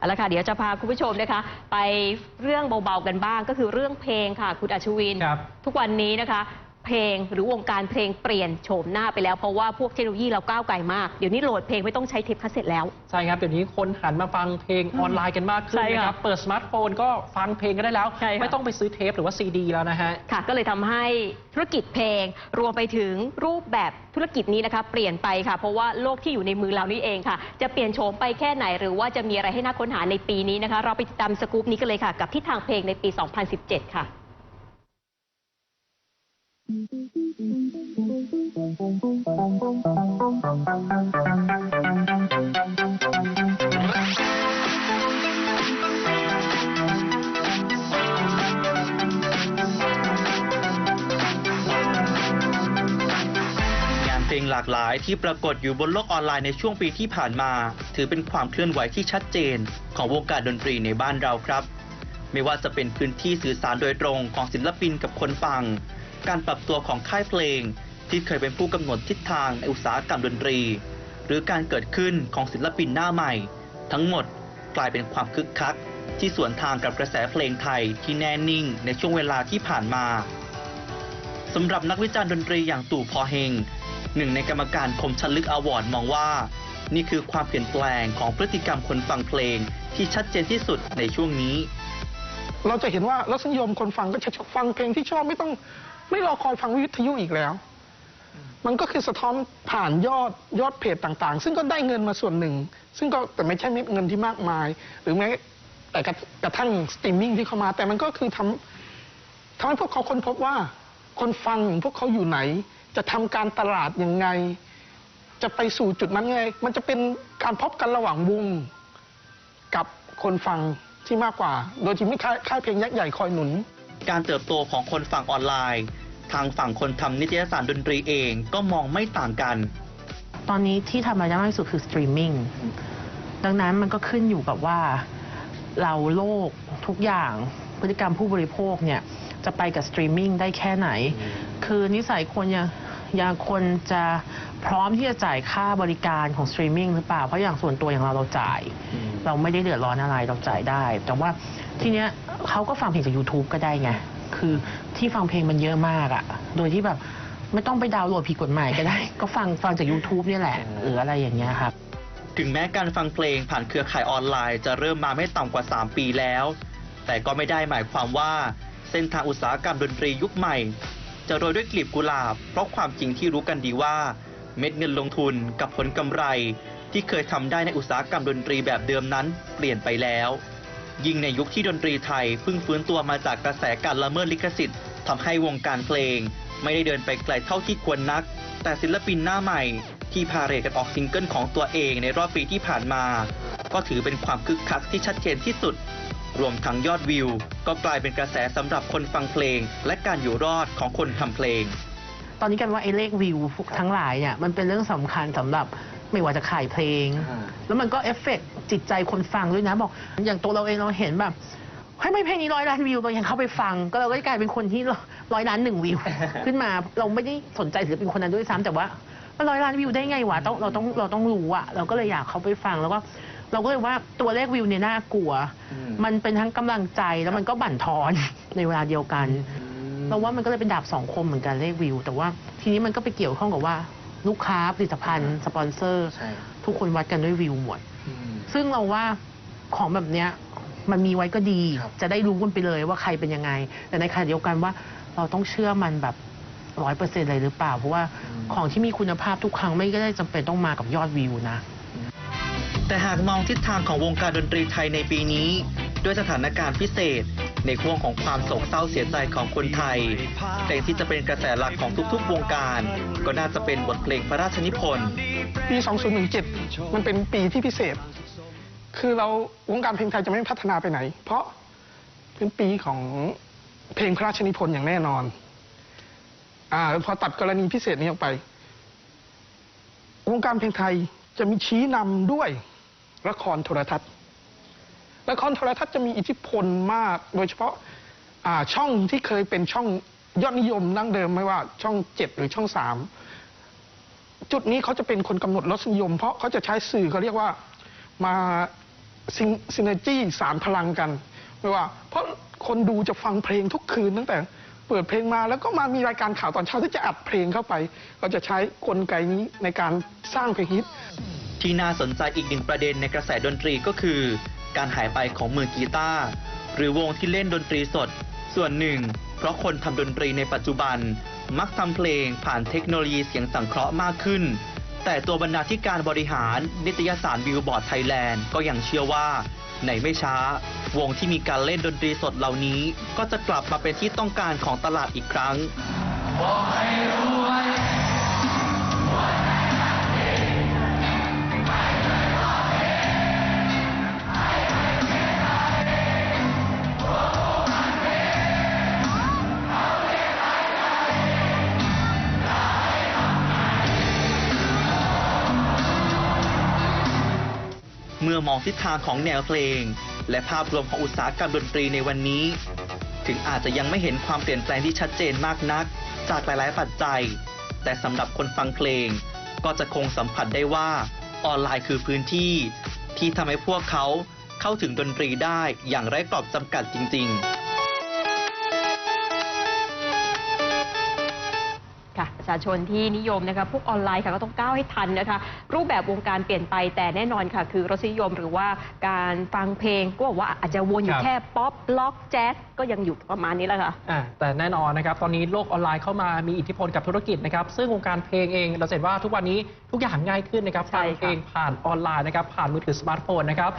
เอาละค่ะเดี๋ยวจะพาคุณผู้ชมนะคะ ไปเรื่องเบาๆกันบ้างก็คือเรื่องเพลงค่ะ คุณอัชวิน ครับ ทุกวันนี้นะคะ เพลงหรือวงการเพลงเปลี่ยนโฉมหน้าไปแล้ว เพราะว่าพวกเทคโนโลยีเราก้าวไกลมาก เดี๋ยวนี้โหลดเพลงไม่ต้องใช้เทปคาสเซ็ตแล้ว ใช่ครับ เดี๋ยวนี้คนหันมาฟังเพลงออนไลน์กันมากขึ้นใช่ค่ะนะครับ เปิดสมาร์ทโฟนก็ฟังเพลงกันได้แล้ว ใช่ค่ะ ไม่ต้องไปซื้อเทปหรือว่าซีดีแล้วนะฮะ ค่ะ ก็เลยทำให้ธุรกิจเพลง รวมไปถึงรูปแบบธุรกิจนี้นะคะเปลี่ยนไปค่ะ เพราะว่าโลกที่อยู่ในมือเรานี่เองค่ะ จะเปลี่ยนโฉมไปแค่ไหน หรือว่าจะมีอะไรให้น่าค้นหาในปีนี้นะคะ เราไปติดตามสกู๊ปนี้กันเลยค่ะ กับทิศทางเพลงในปี 2017 ค่ะงาน เพลงหลากหลายที่ปรากฏอยู่บนโลกออนไลน์ในช่วงปีที่ผ่านมา ถือเป็นความเคลื่อนไหวที่ชัดเจน ของวงการดนตรีในบ้านเราครับ ไม่ว่าจะเป็นพื้นที่สื่อสารโดยตรงของศิลปินกับคนฟัง การปรับตัวของค่ายเพลง ที่เคยเป็นผู้กำหนดทิศทางในอุตสาหกรรมดนตรี หรือการเกิดขึ้นของศิลปินหน้าใหม่ ทั้งหมดกลายเป็นความคึกคัก ที่สวนทางกับกระแสเพลงไทยที่แน่นิ่งในช่วงเวลาที่ผ่านมาสำหรับนักวิจารณ์ดนตรีอย่างตู่พอเฮงหนึ่งในกรรมการคมชันลึกอวอร์ดมองว่า นี่คือความเปลี่ยนแปลงของพฤติกรรมคนฟังเพลงที่ชัดเจนที่สุดในช่วงนี้ เราจะเห็นว่ารสนิยมคนฟังก็จะฟังเพลงที่ชอบไม่ต้อง ไม่รอคอยฟังวิทยุอีกแล้ว มันก็คือสะท้อนผ่านยอดยอดเพจต่างๆ ซึ่งก็ได้เงินมาส่วนหนึ่ง ซึ่งก็แต่ไม่ใช่เงินที่มากมาย หรือแม้แต่กระทั่งสตรีมมิ่งที่เข้ามา แต่มันก็คือทำทำให้พวกเขาค้นพบว่า คนฟังพวกเขาอยู่ไหน จะทำการตลาดยังไง จะไปสู่จุดนั้นไง มันจะเป็นการพบกันระหว่างวงกับคนฟังที่มากกว่า โดยที่ไม่ค่ายค่ายเพลงยักษ์ใหญ่คอยหนุน การเติบโตของคนฟังออนไลน์ ทางฝั่งคนทำนิตยสารดนตรีเองก็มองไม่ต่างกัน ตอนนี้ที่ทำรายได้มากที่สุดคือสตรีมมิ่งดังนั้นมันก็ขึ้นอยู่กับว่าเราโลกทุกอย่างพฤติกรรมผู้บริโภคเนี่ยจะไปกับสตรีมมิ่งได้แค่ไหน คือนิสัยคนยังยังคนจะพร้อมที่จะจ่ายค่าบริการของสตรีมมิ่งหรือเปล่า เพราะอย่างส่วนตัวอย่างเราเราจ่าย เราไม่ได้เดือดร้อนอะไรเราจ่ายได้ แต่ว่าทีเนี้ยเขาก็ฟังเพลงจาก YouTube ก็ได้ไง คือที่ฟังเพลงมันเยอะมากอะโดยที่แบบไม่ต้องไปดาวน์โหลดผิดกฎหมายก็ได้ ก็ฟังฟังจาก YouTube เนี่ยแหละ หรืออะไรอย่างเงี้ยครับ ถึงแม้การฟังเพลงผ่านเครือข่ายออนไลน์จะเริ่มมาไม่ต่ำกว่า 3 ปีแล้ว แต่ก็ไม่ได้หมายความว่าเส้นทางอุตสาหกรรมดนตรียุคใหม่ จะโรยด้วยกลีบกุหลาบ เพราะความจริงที่รู้กันดีว่า เม็ดเงินลงทุนกับผลกำไร ที่เคยทำได้ในอุตสาหกรรมดนตรีแบบเดิมนั้น เปลี่ยนไปแล้ว ยิ่งในยุคที่ดนตรีไทยเพิ่งฟื้นตัวมาจากกระแสการละเมิดลิขสิทธิ์ทำให้วงการเพลง ไม่ได้เดินไปไกลเท่าที่ควรนัก แต่ศิลปินหน้าใหม่ ที่พาเรทกันออกซิงเกิลของตัวเองในรอบปีที่ผ่านมา ก็ถือเป็นความคึกคักที่ชัดเจนที่สุด รวมทั้งยอดวิว ก็กลายเป็นกระแสสำหรับคนฟังเพลง และการอยู่รอดของคนทำเพลง ตอนนี้กันว่าไอ้เลขวิวทั้งหลายเนี่ยมันเป็นเรื่องสำคัญสำหรับไม่ว่าจะขายเพลง แล้วมันก็เอฟเฟกต์ จิตใจคนฟังด้วยนะ บอก อย่างตัวเราเองเราเห็นแบบให้ยไม่เพลงนี้ร้อยล้านวิวเรายังเข้าไปฟัง ก็เราก็กลายเป็นคนที่ร้อยล้านหนึ่งวิว ขึ้นมาเราไม่ได้สนใจศิลปินคนนั้นด้วยซ้ำแต่ว่ามันร้อยล้านวิวได้ไงวะต้องเราต้องเราต้องรู้อะเราก็เลยอยากเข้าไปฟังแล้วก็เราก็เลยว่าตัวเลขวิวเนี่ยน่ากลัว มันเป็นทั้งกำลังใจแล้วมันก็บั่นทอนในเวลาเดียวกัน เราว่ามันก็เลยเป็นดาบสองคมเหมือนกันเลขวิว แต่ว่าทีนี้มันก็ไปเกี่ยวข้องกับว่าลูกค้าผลิตภัณฑ์สปอนเซอร์ ทุกคนวัดกันด้วยวิวหมด ซึ่งเราว่าของแบบเนี้ยมันมีไว้ก็ดีจะได้รู้กันไปเลยว่าใครเป็นยังไง แต่ในขณะเดียวกันว่าเราต้องเชื่อมันแบบร้อยเปอร์เซ็นต์เลยหรือเปล่า เพราะว่าของที่มีคุณภาพทุกครั้งไม่ได้จำเป็นต้องมากับยอดวิวนะ แต่หากมองทิศทางของวงการดนตรีไทยในปีนี้ ด้วยสถานการณ์พิเศษ ในห่วงของความโศกเศร้าเสียใจของคนไทยเพลงที่จะเป็นกระแสหลักของทุกๆ วงการ ก็น่าจะเป็นบทเพลงพระราชนิพนธ์ ปี 2017 มันเป็นปีที่พิเศษ คือเราวงการเพลงไทยจะไม่พัฒนาไปไหน เพราะเป็นปีของเพลงพระราชนิพนธ์อย่างแน่นอน อ่าพอตัดกรณีพิเศษนี้ออกไป วงการเพลงไทยจะมีชี้นำด้วยละครโทรทัศน์ ละครโทรทัศน์จะมีอิทธิพลมาก โดยเฉพาะอ่าช่องที่เคยเป็นช่องยอดนิยมดั้งเดิมไม่ว่าช่องเจ็ดหรือช่องสามจุดนี้เขาจะเป็นคนกำหนดรสนิยม เพราะเขาจะใช้สื่อเขาเรียกว่ามา ซินเนจี้สารพลังกันไม่ว่า เพราะคนดูจะฟังเพลงทุกคืนตั้งแต่เปิดเพลงมาแล้วก็มามีรายการข่าวตอนเช้าที่จะอัดเพลงเข้าไปก็จะใช้กลไกนี้ในการสร้างเพลงฮิต ที่น่าสนใจอีกหนึ่งประเด็นในกระแสดนตรีก็คือ การหายไปของมือกีตาร์หรือวงที่เล่นดนตรีสด ส่วนหนึ่ง เพราะคนทำดนตรีในปัจจุบัน มักทำเพลงผ่านเทคโนโลยีเสียงสังเคราะห์มากขึ้น แต่ตัวบรรณาธิการบริหาร นิตยสารบิลบอร์ดไทยแลนด์ก็ยังเชื่อว่าในไม่ช้า วงที่มีการเล่นดนตรีสดเหล่านี้ ก็จะกลับมาเป็นที่ต้องการของตลาดอีกครั้งเมื่ อมองทิศทางของแนวเพลง และภาพรวมของอุตสาหกรรมดนตรีในวันนี้ ถึงอาจจะยังไม่เห็นความเปลี่ยนแปลงที่ชัดเจนมากนัก จากหลายๆปัจจัย แต่สำหรับคนฟังเพลง ก็จะคงสัมผัสได้ว่าออนไลน์คือพื้นที่ ที่ทำให้พวกเขาเข้าถึงดนตรีได้อย่างไร้กรอบจำกัดจริง ๆ ชาชนที่นิยมนะคะพวกออนไลน์ค่ะก็ต้องก้าวให้ทันนะคะ รูปแบบวงการเปลี่ยนไปแต่แน่นอนค่ะ คือรสนิยมหรือว่าการฟังเพลงก็บอกว่าอาจจะวนอยู่ครับแค่ป๊อปล็อกแจ๊สก็ยังอยู่ประมาณนี้แหละค่ะอ่าแต่แน่นอนนะครับ ตอนนี้โลกออนไลน์เข้ามามีอิทธิพลกับธุรกิจนะครับ ซึ่งวงการเพลงเองเราจะเห็นว่าทุกวันนี้ทุกอย่างง่ายขึ้นนะครับใช่ฟังค่ะเพลงผ่านออนไลน์นะครับผ่านมือถือสมาร์ทโฟนนะครับ